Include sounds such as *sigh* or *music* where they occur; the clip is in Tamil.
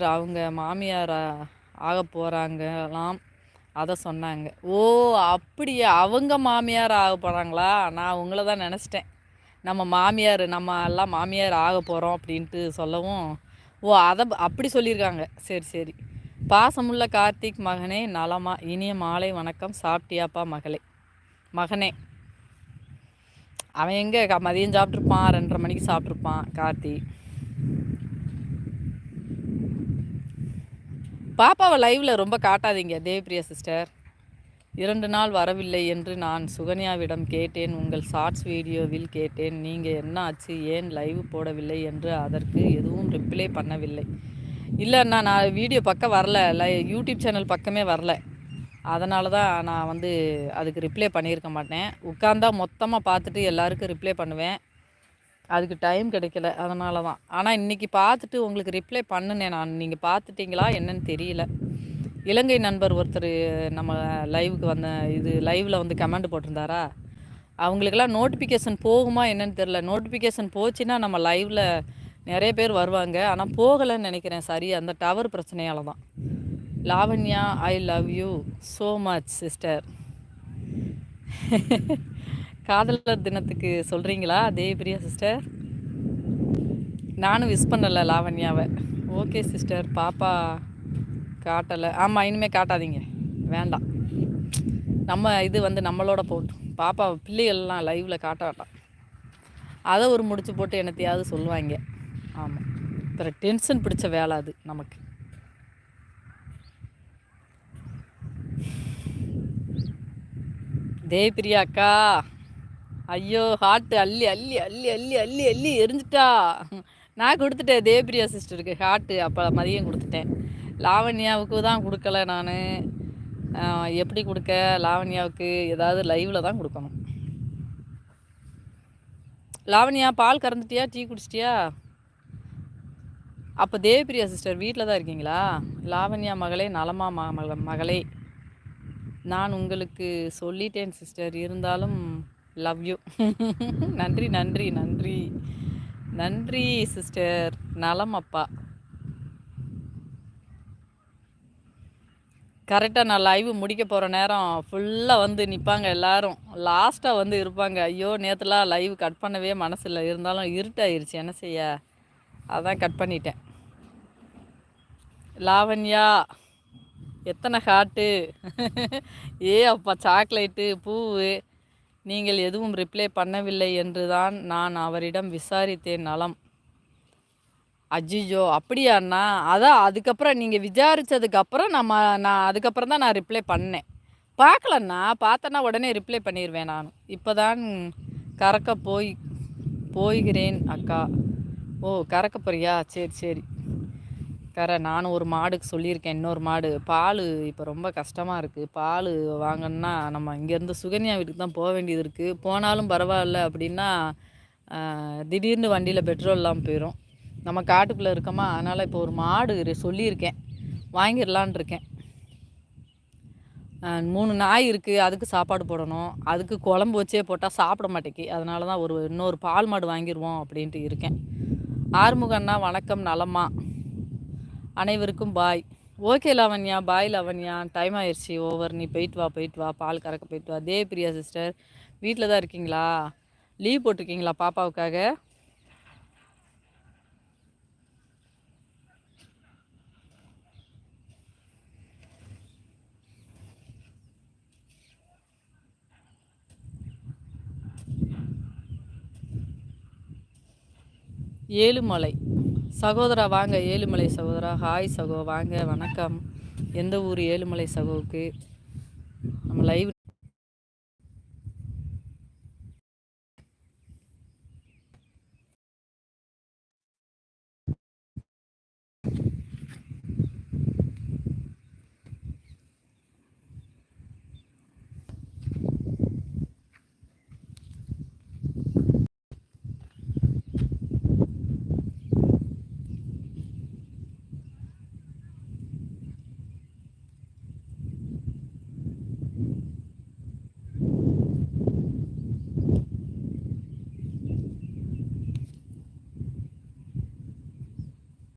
அவங்க மாமியார் ஆக போகிறாங்கலாம் அதை சொன்னாங்க. ஓ அப்படியே? அவங்க மாமியார் ஆக போகிறாங்களா நான் உங்களை தான் நினச்சிட்டேன். நம்ம மாமியார் நம்ம எல்லாம் மாமியார் ஆக போகிறோம் அப்படின்ட்டு சொல்லவும் ஓ அதை அப்படி சொல்லியிருக்காங்க. சரி சரி. பாசமுள்ள கார்த்திக் மகனே நலமா. இனிய மாலை வணக்கம். சாப்பிட்டியாப்பா மகளே. மகனே. அவன் எங்கே? க- மதியம் சாப்பிட்ருப்பான் ரெண்டரை மணிக்கு சாப்பிட்ருப்பான் கார்த்திக் பாப்பாவை லைவில் ரொம்ப காட்டாதீங்க தேவப்பிரியா சிஸ்டர் இரண்டு நாள் வரவில்லை என்று நான் சுகன்யாவிடம் கேட்டேன். உங்கள் ஷார்ட்ஸ் வீடியோவில் கேட்டேன். நீங்கள் என்ன ஆச்சு? ஏன் லைவ் போடவில்லை என்று அதற்கு எதுவும் ரிப்ளை பண்ணவில்லை. இல்லைண்ணா நான் வீடியோ பக்கம் வரல. லை யூடியூப் சேனல் பக்கமே வரல. அதனால தான் நான் வந்து அதுக்கு ரிப்ளை பண்ணியிருக்க மாட்டேன். உட்காந்தா மொத்தமாக பார்த்துட்டு எல்லாருக்கும் ரிப்ளை பண்ணுவேன். அதுக்கு டைம் கிடைக்கல. அதனால தான் ஆனால் இன்றைக்கி பார்த்துட்டு உங்களுக்கு ரிப்ளை பண்ணுனேன் நான். நீங்கள் பார்த்துட்டீங்களா என்னன்னு தெரியல. இலங்கை நண்பர் ஒருத்தர் நம்ம லைவுக்கு வந்த இது லைவில் வந்து கமெண்ட் போட்டிருந்தாரா? அவங்களுக்கெல்லாம் நோட்டிஃபிகேஷன் போகுமா என்னன்னு தெரில நோட்டிஃபிகேஷன் போச்சுன்னா நம்ம லைவில் நிறைய பேர் வருவாங்க. ஆனால் போகலைன்னு நினைக்கிறேன். சரி அந்த டவர் பிரச்சனையால் தான் Lavanya I love you so much sister காதலர் தினத்துக்கு சொல்கிறீங்களா தேவிப்பிரியா சிஸ்டர் நானும் விஷ் பண்ணலை லாவண்யாவை. ஓகே சிஸ்டர் பாப்பா காட்டலை. ஆமாம் இனிமேல் காட்டாதீங்க. வேண்டாம். நம்ம இது வந்து நம்மளோட போட்டும் பாப்பா பிள்ளைகள்லாம் லைவில் காட்ட வேண்டாம் அதை ஒரு முடிச்சு போட்டு என்னத்தையாவது சொல்லுவாங்க. ஆமாம் அப்புறம் டென்ஷன் பிடிச்ச வேலை அது நமக்கு. தேவிப்பிரியா அக்கா. ஐயோ ஹார்ட் அள்ளி அள்ளி அள்ளி அள்ளி அள்ளி அள்ளி எரிஞ்சிட்டா. நான் கொடுத்துட்டேன் தேவப்பிரியா சிஸ்டருக்கு ஹார்ட்டு அப்போ மதியம் கொடுத்துட்டேன். லாவண்யாவுக்கு தான் கொடுக்கல நான். எப்படி கொடுக்க? லாவண்யாவுக்கு ஏதாவது லைவில் தான் கொடுக்கணும். லாவண்யா பால் கறந்துட்டியா? டீ குடிச்சிட்டியா? அப்போ தேவப்பிரியா சிஸ்டர் வீட்டில் தான் இருக்கீங்களா? லாவண்யா மகளே நலமா ம மகளே. நான் உங்களுக்கு சொல்லிட்டேன் சிஸ்டர். இருந்தாலும் லவ் யூ *laughs* நன்றி நன்றி நன்றி. நன்றி சிஸ்டர் நலம் அப்பா. கரெக்டாக நான் லைவ் முடிக்க போகிற நேரம் ஃபுல்லாக வந்து நிற்பாங்க எல்லாரும். லாஸ்ட்டாக வந்து இருப்பாங்க. ஐயோ நேற்றுலாம் லைவ் கட் பண்ணவே மனசில் இருந்தாலும் இருட்டாயிருச்சு. என்ன செய்ய? அதான் கட் பண்ணிட்டேன். லாவண்யா எத்தனை ஹார்ட்டு *laughs* ஏ அப்பா சாக்லேட்டு பூவு. நீங்கள் எதுவும் ரிப்ளை பண்ணவில்லை என்று தான் நான் அவரிடம் விசாரித்தேன் நலம். அஜிஜோ அப்படியாண்ணா அதான் அதுக்கப்புறம் நீங்கள் விசாரித்ததுக்கப்புறம் நம்ம நான் அதுக்கப்புறம் தான் நான் ரிப்ளை பண்ணேன். பார்க்கலண்ணா பார்த்தேன்னா உடனே ரிப்ளை பண்ணிடுவேன் நான். இப்போ தான் கறக்க போய் போய்கிறேன் அக்கா. ஓ கறக்க போறியா? சரி சரி. கரை நானும் ஒரு மாடுக்கு சொல்லியிருக்கேன் இன்னொரு மாடு. பால் இப்போ ரொம்ப கஷ்டமாக இருக்குது பால் வாங்கணுன்னா நம்ம இங்கேருந்து சுகன்யா வீட்டுக்கு தான் போக வேண்டியது இருக்குது போனாலும் பரவாயில்ல அப்படின்னா திடீர்னு வண்டியில் பெட்ரோல் இல்லாமல் போயிடும் நம்ம காட்டுக்குள்ளே இருக்கோமா? அதனால் இப்போ ஒரு மாடு சொல்லியிருக்கேன். வாங்கிடலான் இருக்கேன். மூணு நாய் இருக்குது அதுக்கு சாப்பாடு போடணும். அதுக்கு குழம்பு வச்சே போட்டால் சாப்பிட மாட்டேங்கி அதனால தான் ஒரு இன்னொரு பால் மாடு வாங்கிடுவோம் அப்படின்ட்டு இருக்கேன். ஆறுமுகண்ணா வணக்கம் நலமா அனைவருக்கும் bye okay Lavanya bye Lavanya. Time ஆயிடுச்சு ஓவர் நீ போயிட்டு வா போயிட்டு வா. பால் கறக்க போயிட்டு வா. தே பிரியா சிஸ்டர் வீட்டில் தான் இருக்கீங்களா? லீவ் போட்டிருக்கீங்களா பாப்பாவுக்காக? ஏழுமலை. சகோதரா வாங்க ஏழுமலை சகோதரா. ஹாய் சகோ வாங்க வணக்கம். எந்த ஊர் ஏழுமலை சகோவுக்கு? நம்ம லைவ்